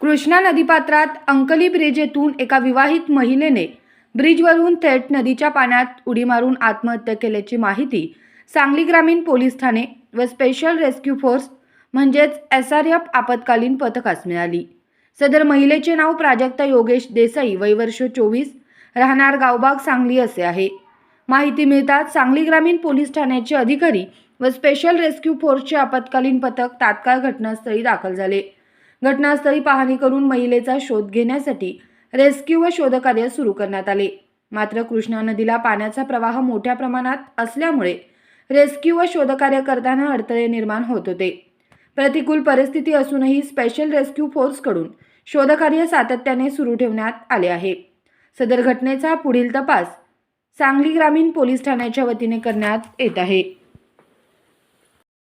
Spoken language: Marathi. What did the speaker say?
कृष्णा नदीपात्रात अंकली ब्रिज येथून एका विवाहित महिलेने ब्रिजवरून थेट नदीच्या पाण्यात उडी मारून आत्महत्या केल्याची माहिती सांगली ग्रामीण पोलीस ठाणे व स्पेशल रेस्क्यू फोर्स म्हणजेच एस आर एफ आपत्कालीन पथकास मिळाली. सदर महिलेचे नाव प्राजक्ता योगेश देसाई वय वर्ष चोवीस राहणार गावबाग सांगली असे आहे. माहिती मिळताच सांगली ग्रामीण पोलीस ठाण्याचे अधिकारी व स्पेशल रेस्क्यू फोर्सचे आपत्कालीन पथक तात्काळ घटनास्थळी दाखल झाले. घटनास्थळी पाहणी करून महिलेचा शोध घेण्यासाठी रेस्क्यू व शोधकार्य सुरू करण्यात आले. मात्र कृष्णा नदीला पाण्याचा प्रवाह मोठ्या प्रमाणात असल्यामुळे रेस्क्यू व शोधकार्य करताना अडथळे निर्माण होत होते. प्रतिकूल परिस्थिती असूनही स्पेशल रेस्क्यू फोर्सकडून शोधकार्य सातत्याने सुरू ठेवण्यात आले आहे. सदर घटनेचा पुढील तपास सांगली ग्रामीण पोलीस ठाण्याच्या वतीने करण्यात येत आहे.